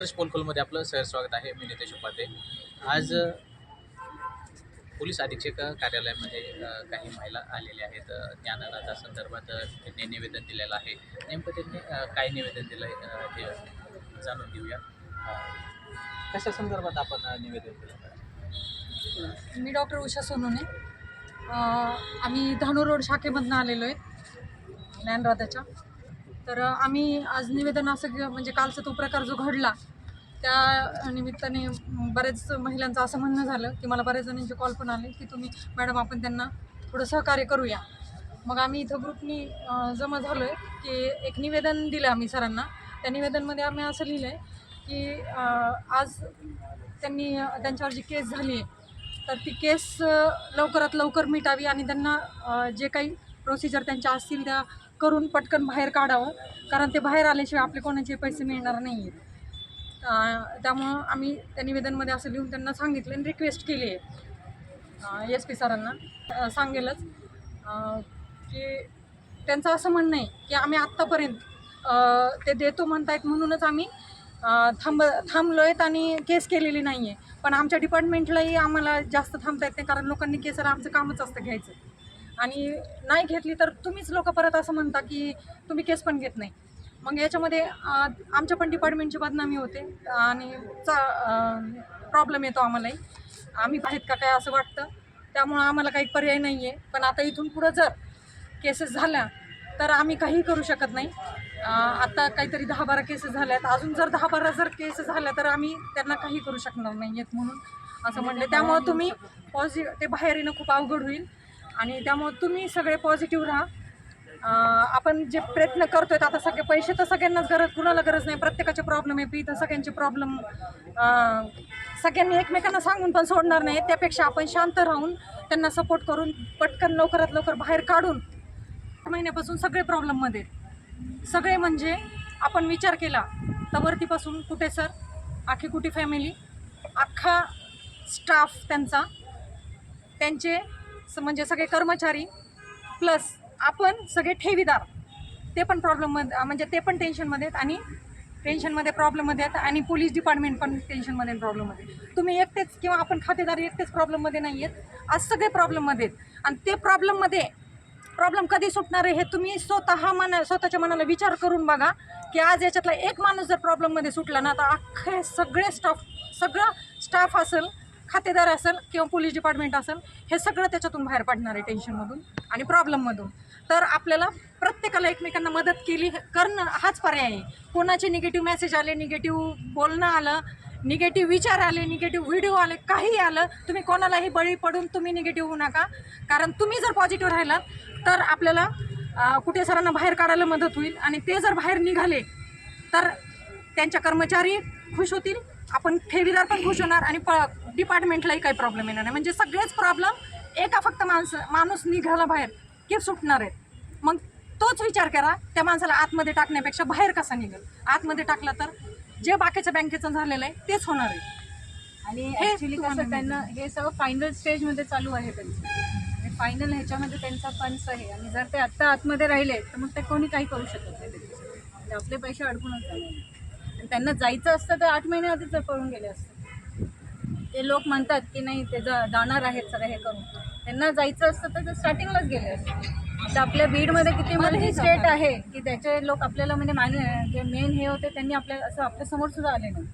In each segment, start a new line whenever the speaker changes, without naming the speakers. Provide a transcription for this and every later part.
पोलकोलमध्ये आपलं सर स्वागत आहे. मी नितेश उपाध्ये. आज पोलीस अधीक्षक कार्यालयामध्ये काही महिला आलेल्या आहेत. अ, संदर्भात त्यांनी निवेदन दिलेलं आहे. नेमकं त्यांनी काय निवेदन दिलं आहे ते जाणून घेऊया. कशा संदर्भात आपण निवेदन दिलं
मी डॉक्टर उषा सोनोने. आम्ही धानूर रोड शाखेमधनं आलेलो आहे. ज्ञानराधाच्या तर आम्ही आज निवेदन असं म्हणजे कालचा तो प्रकार जो घडला त्या निमित्ताने बऱ्याच महिलांचं असं म्हणणं झालं की मला बऱ्याच जणांचे कॉल पण आले की तुम्ही मॅडम आपण त्यांना थोडं सहकार्य करूया. मग आम्ही इथं ग्रुपनी जमा झालो आहे की एक निवेदन दिलं आम्ही सरांना. त्या निवेदनमध्ये आम्ही असं लिहिलं आहे की आज त्यांनी त्यांच्यावर जी केस झाली आहे तर ती केस लवकरात लवकर मिटावी आणि त्यांना जे काही प्रोसिजर त्यांच्या असतील त्या करून पटकन बाहेर काढावं. कारण ते बाहेर आल्याशिवाय आपले कोणाचे पैसे मिळणार नाही आहेत त्यामुळं आम्ही त्या निवेदनमध्ये असं लिहून त्यांना सांगितलं आणि रिक्वेस्ट केली आहे. एस पी सरांना. सांगेलच. की त्यांचं असं म्हणणं आहे की आम्ही आत्तापर्यंत ते देतो म्हणतायत म्हणूनच आम्ही थांब थांबलो आहेत आणि केस केलेली नाही आहे पण आमच्या डिपार्टमेंटलाही आम्हाला जास्त थांबता येत नाही कारण लोकांनी केसर आमचं कामच असतं घ्यायचं. आणि नाही घेतली तर तुम्हीच लोक परत असं म्हणता की तुम्ही केस पण घेत नाही. मग याच्यामध्ये आमच्या पण डिपार्टमेंटची बदनामी होते आणि चा प्रॉब्लेम येतो आम्हालाही. आम्ही आहेत का काय असं वाटतं? त्यामुळं आम्हाला काही पर्याय नाही आहे पण आता इथून पुढं जर केसेस झाल्या तर आम्ही काही करू शकत नाही. आत्ता आता काहीतरी दहा बारा केसेस झाल्यात. अजून जर दहा बारा जर केसेस झाल्या तर आम्ही त्यांना काही करू शकणार नाही आहेत म्हणून असं म्हणलं. त्यामुळं तुम्ही पॉझिटिव्ह ते बाहेर येणं खूप अवघड होईल. आणि त्यामुळं तुम्ही सगळे पॉझिटिव्ह राहा. आपण जे प्रयत्न करतोय आता सगळे पैसे तर सगळ्यांनाच गरज कुणाला गरज नाही. प्रत्येकाचे प्रॉब्लेम आहे पी तर सगळ्यांचे प्रॉब्लेम सगळ्यांनी एकमेकांना सांगून पण सोडणार नाही त्यापेक्षा आपण शांत राहून त्यांना सपोर्ट करून पटकन लवकरात लवकर बाहेर काढून महिन्यापासून सगळे प्रॉब्लेममध्ये सगळे म्हणजे आपण विचार केला तर वरतीपासून कुठे सर? आखी कुठे फॅमिली अख्खा स्टाफ त्यांचा त्यांचे म्हणजे सगळे कर्मचारी प्लस आपण सगळे ठेवीदार. ते पण प्रॉब्लेममध्ये म्हणजे ते पण टेन्शनमध्ये आहेत आणि टेन्शनमध्ये प्रॉब्लेममध्ये आहेत आणि पोलीस डिपार्टमेंट पण टेन्शनमध्ये प्रॉब्लेममध्ये तुम्ही एकटेच किंवा आपण खातेदार एकटेच प्रॉब्लेममध्ये नाही आहेत. आज सगळे प्रॉब्लेममध्ये आहेत. आणि ते प्रॉब्लेममध्ये प्रॉब्लेम कधी सुटणार आहे हे तुम्ही स्वतः मना स्वतःच्या मनाला विचार करून बघा की आज याच्यातला एक माणूस जर प्रॉब्लेममध्ये सुटला ना तर अख्खे सगळे स्टाफ सगळं स्टाफ असेल खातेदार असेल किंवा पोलीस डिपार्टमेंट असेल हे सगळं त्याच्यातून बाहेर पडणार आहे टेन्शनमधून आणि प्रॉब्लेममधून तर आपल्याला प्रत्येकाला एकमेकांना मदत केली करणं हाच पर्याय आहे. कोणाचे निगेटिव्ह मेसेज आले निगेटिव्ह बोलणं आलं निगेटिव्ह विचार आले निगेटिव्ह व्हिडिओ आले काही आलं तुम्ही कोणालाही बळी पडून तुम्ही निगेटिव्ह होऊ नका. कारण तुम्ही जर पॉझिटिव्ह राहिलात तर आपल्याला कुठे सरांना बाहेर काढायला मदत होईल आणि ते जर बाहेर निघाले तर त्यांच्या कर्मचारी खुश होतील आपण ठेवीदार पण खुश होणार आणि प डिपार्टमेंटलाही काही प्रॉब्लेम येणार नाही. म्हणजे सगळेच प्रॉब्लेम एका फक्त माणसं माणूस निघाला बाहेर की सुटणार आहेत. मग तोच विचार करा त्या माणसाला आतमध्ये टाकण्यापेक्षा बाहेर कसा निघेल? आतमध्ये टाकला तर जे बाकीच्या बँकेचं झालेलं आहे तेच होणार आहे.
आणि
हे
ऍक्च्युली
तुम्हाला
कसं त्यांना हे सगळं फायनल स्टेजमध्ये चालू आहे त्यांचं. फायनल ह्याच्यामध्ये त्यांचा फंड्स आहे. आणि जर ते आत्ता आतमध्ये राहिले तर मग ते कोणी काही करू शकत नाही. ते आपले पैसे अडकूनच जाणार. आणि त्यांना जायचं असतं तर आठ महिने आधीच पळून गेले असते. ते लोक म्हणतात की नाही ते जा जाणार आहेत सगळं हे करून. त्यांना जायचं असतं तर ते स्टार्टिंगलाच गेले असते. तर आपल्या बीडमध्ये किती मोठी स्टेट आहे की त्याचे लोक आपल्याला म्हणजे मान जे मेन हे होते त्यांनी आपल्या असं आपल्यासमोर सुद्धा आले नाही.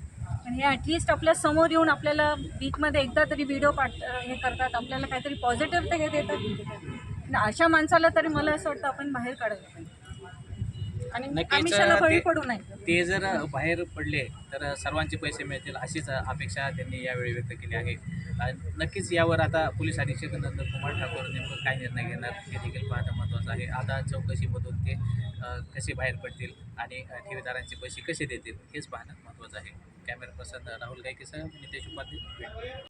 पण हे ॲटलिस्ट आपल्यासमोर येऊन आपल्याला वीकमध्ये एकदा तरी व्हिडिओ पाठ हे करतात. आपल्याला काहीतरी पॉझिटिव्ह तर हे देतात. आणि अशा माणसाला तरी मला असं वाटतं आपण बाहेर काढायला
आणि
नक्कीच, ते-
बळी पडू नये
ते जर बाहेर पडले तर सर्वांचे पैसे मिळतील अशीच अपेक्षा त्यांनी यावेळी व्यक्त केली आहे. आणि नक्कीच यावर आता पोलीस अधीक्षक नंदन कुमार ठाकूर नेमकं काय निर्णय घेणार हे देखील पाहणं महत्त्वाचं आहे. आता चौकशीमधून ते अ, कसे बाहेर पडतील आणि अ, ठेवीदारांचे पैसे कसे देतील हेच पाहणं महत्त्वाचं आहे. कॅमेरा पर्सन राहुल गायकेसह नितेश उपाध्ये.